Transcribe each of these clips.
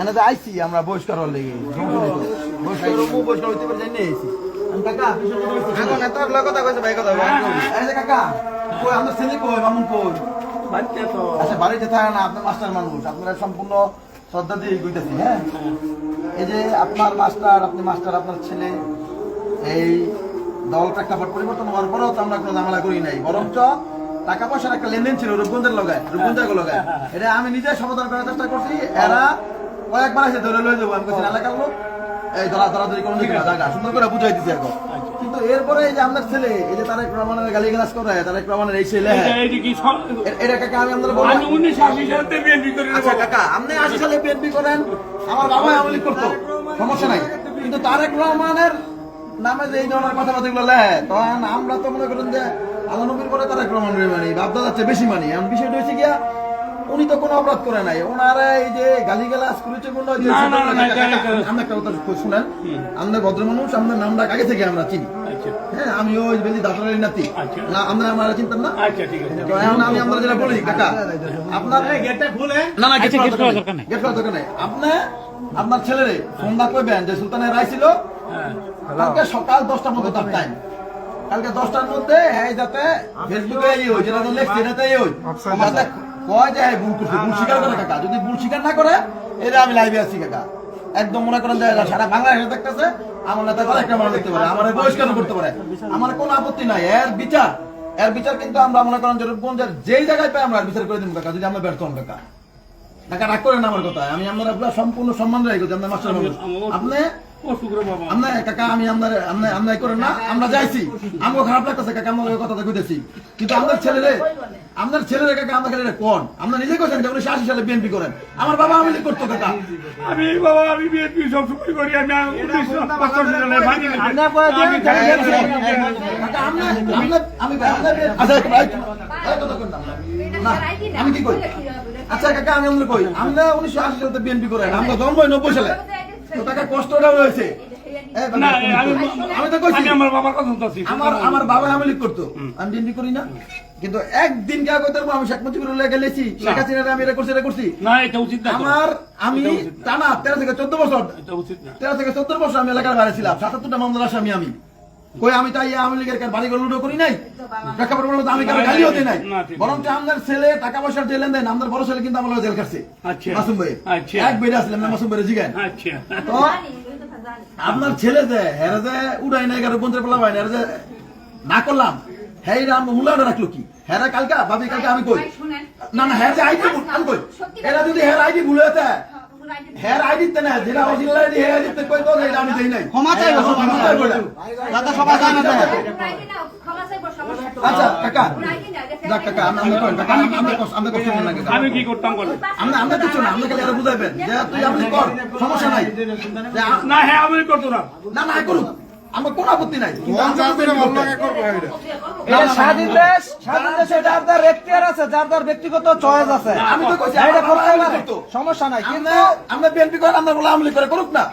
এনে তো আইছি আমরা বহিষ্কার হওয়ার লেগে। বহিষ্কার হব, বহিষ্কার হইতে পারে জানি আইছি কাকা এখন এত কথা কইছে। ভাই কথা কাকা কই ছেলে কই মামুন কই? আচ্ছা বাড়িতে থাকে না আপনার মাস্টার মানুষ। আপনারা সম্পূর্ণ শ্রদ্ধা দিয়ে কইতেছি হ্যাঁ? এই যে আপনার মাস্টার আপনি মাস্টার আপনার ছেলে এই দল প্রেক্ষাপট পরিবর্তন হওয়ার পরেও তো আমরা কোনো ঝামেলা করি নাই। বরঞ্চ টাকা পয়সার একটা লেনদেন ছিল রূপগঞ্জের লগায় রূপগঞ্জের লগায় এটা আমি নিজে সমাধান করার চেষ্টা করছি। এরা কয়েকবার এসে ধরে লয়ে যাব। আমি কাছে এলাকার লোক? এই ধরা ধরাধরি কোনো জায়গা সুন্দর করে বুঝাই এখন। কিন্তু এরপরে এই যে আপনার ছেলে এই যে তারেক রহমানের গালি গালাজ করে তারেক রহমানের এই ছেলে এটা কাকা আমি আপনার বলব আমি উনিশশো আশি সালে বিএনপি করে আচ্ছা কাকা আপনি আশি সালে বিএনপি করেন আমার বাবা আমলি করতো। সমস্যা নাই। কিন্তু তারেক রহমানের নামে যে এই ধরনের কথাবার্তা গুলো লেহে তখন আমরা তো মনে করেন যে আল্লাহ নবীর করে তারেক রহমানের মানি বাপদা যাচ্ছে বেশি মানি। এখন বিষয়টা হচ্ছে গিয়া উনি তো কোনো অপরাধ করে নাই। ওনারা এই যে গালি গালাজ করেছে আমরা একটা কথা শুনেন। আমরা ভদ্র মানুষ আমরা নামটা আগে থেকে আমরা চিনি। আচ্ছা। হ্যাঁ আমিও ওই বেলি দাদারের নাতি। আচ্ছা। না আমরা আমরা চিনতাম না? আচ্ছা ঠিক আছে। তো এখন আমি আমরা যেটা বলি কাকা আপনার না না গেট খোলার দরকার নেই। গেট খোলার দরকার নেই। আপনি আপনার ছেলেরে ফোনটা কইবেন যে সুলতানের রায় ছিল? হ্যাঁ। কালকে সকাল দশটার মধ্যে তার টাইম কালকে দশটার মধ্যে হ্যাঁ যাতে ফেসবুকে লেখছে এটাতে কয় যে হ্যাঁ ভুল করছে ভুল স্বীকার করে কাকা। যদি ভুল স্বীকার না করে এটা আমি লাইভে আছি কাকা। একদম মনে করেন যে সারা বাংলাদেশে দেখতেছে আমার নেতা করে একটা দেখতে পারে আমার বহিষ্কার করতে পারে। আমার কোনো আপত্তি নাই এর বিচার। এর বিচার কিন্তু আমরা মনে করেন যে রূপগঞ্জের যেই জায়গায় পাই আমরা বিচার করে দিব কাকা যদি আমরা ব্যর্থ হন কাকা। কাকা রাগ করেন না আমার কথা আমি আপনার সম্পূর্ণ সম্মান রাখি আপনার মাস্টার আপনি আমরা কাকা আমি আপনার আপনি আপনি করেন না আমরা যাইছি। আমাকে খারাপ লাগতেছে কাকা আমরা ওই কথাটা কইতেছি। কিন্তু আপনার ছেলেরে আপনার ছেলেরে কাকা আমরা ছেলেরে কোন? আমরা নিজে কইছেন যে উনিশশো আশি সালে বিএনপি করেন। আমার বাবা আমি করতো কাকা। আমি বাবা আমি বিএনপি সব করি আমি আমি আচ্ছা কি আচ্ছা কাকা আমি আমরা কই? আমরা উনিশশো আশি সালে বিএনপি করেন আমরা জন্ম নব্বই সালে। তো কাকা কষ্টটা হয়েছে। এই না কাকা, আমি আমি তো কইছি। আমার বাবার কথা শুনতেছি। আমার আমার বাবা আমি লিখ করতো। আমি বিএনপি করি না। কিন্তু একদিন কে আমি শেখ মুজিবুর লেগে গেলেছি শেখ হাসিনা আমি এটা করছি এটা করছি। না এটা উচিত না আমার আমি এটা উচিত না। টানা তেরো থেকে চোদ্দ বছর তেরো থেকে চোদ্দ বছর আমি এলাকার বাইরে ছিলাম। সাতাত্তরটা মামলার আসামি আমি। কই আমি তাই আওয়ামী লীগের বাড়ি লুডো করি নাই? প্রেক্ষাপট বলব আমি কারও গালিও দিই নাই। না, বরং আমাদের ছেলে টাকা পয়সার যে লেনদেন আমাদের বড় ছেলে কিন্তু আমার জেল কাটছে আচ্ছা। মাসুম ভাই আচ্ছা। এক বেড়ে আসলাম না মাসুম ভাই জিগান আচ্ছা। তো আপনার ছেলে যে হেরে যে উড়াই নাই পঞ্চাশ পেলাম হেরে যে না করলাম হ্যাঁ রাম রাখল কি? হ্যাঁ কালকা ভাবি কালকে আমি কই? না না হ্যাঁ আইডি আমি কই? এরা যদি হ্যাঁ আইডি ভুল হ্যাঁ আইডি তে না যেটা অরিজিনাল আইডি হ্যাঁ আইডি তে কই তো এটা আমি দেই নাই। ক্ষমা চাইব, হ্যাঁ, ক্ষমা চাইব। দাদা সবাই জানে তো। আচ্ছা কাকা। যাক কাকা আমি আমি কই কাকা আমি আমরা কষ্ট আমরা কষ্ট না কাকা। আমি কি করতাম বলে? আমরা আমরা কিছু না আমরা খালি আরও বুঝাইবেন। যে তুই আপনি কর সমস্যা নাই। না হ্যাঁ আমি করতো না। না না করুক। আমার কোনো আপত্তি নাই। হয়। স্বাধীন দেশ স্বাধীন দেশে যার যার এখতিয়ার আছে যার যার ব্যক্তিগত চয়েস আছে। আমি তো কইছি এটা করতে সমস্যা নাই কিন্তু আমরা বিএনপি করে আমরা বলে আমলি করে করুক না।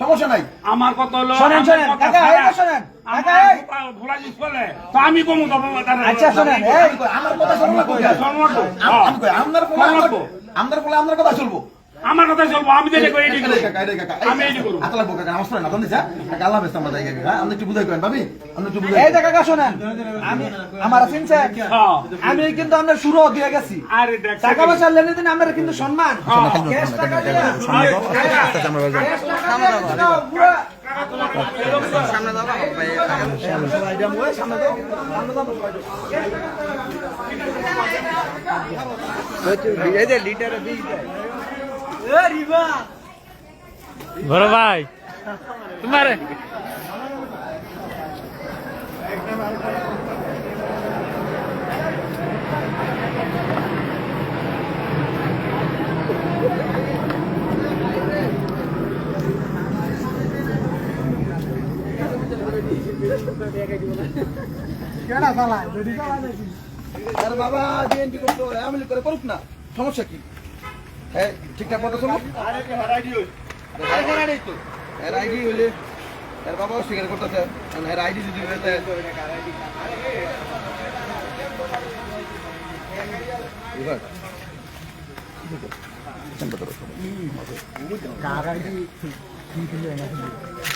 সমস্যা নাই। আমার কথা হলো শোনেন, কাকা, এই শোনেন, আমার কাকা, এই। কথা ভোলা জিনিস বলে, তো আমি কমু তো আচ্ছা শোনেন এই আমার কথা শুনব কই শোনো কই। আপনার বলে আপনার কথা চলবো আমার কথা চলবো আমি যেটা করি আমি করব। লাগবো কাকা, আমার শোনেন, আপনার নিচে, কাকা, আল্লাহ আমরা কাকা, হ্যাঁ? আপনি একটু বুঝাই করেন, ভাবি? আপনি একটু বুঝাই এই যে করেন। কাকা শোনেন আমি আমার চিনছে হ্যাঁ। আমি কিন্তু আমরা শুরু দিয়ে গেছি আরে দেখ, টাকা পয়সা লেনে দিন আমরা কিন্তু সম্মান ক্যাশ টাকা দিয়ে ক্যাশ টাকা দিয়ে কিন্তু পুরা বড় ভাই তোমার। আরে বাবা, BNP করতো, আওয়ামী লীগ করে করুক না, সমস্যা কি? ঠিকঠাক মতো। এর ID হইলে, এর বাবাও স্বীকার করতেছে, কারণ এর আইডি যদি কইছে এই কথাটা হ্যাঁ লিখব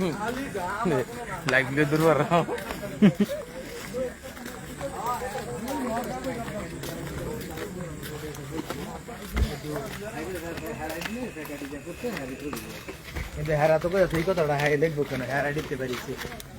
না না আমরা আব্বাই করছে না এর বিচার হ্যাঁ আব্বাই হ্যাঁ এর বিচার আমরা এলাকা এর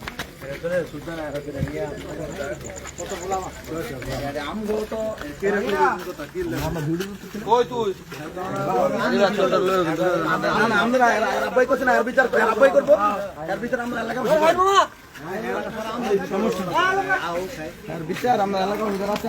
বিচার আমরা এলাকা আছে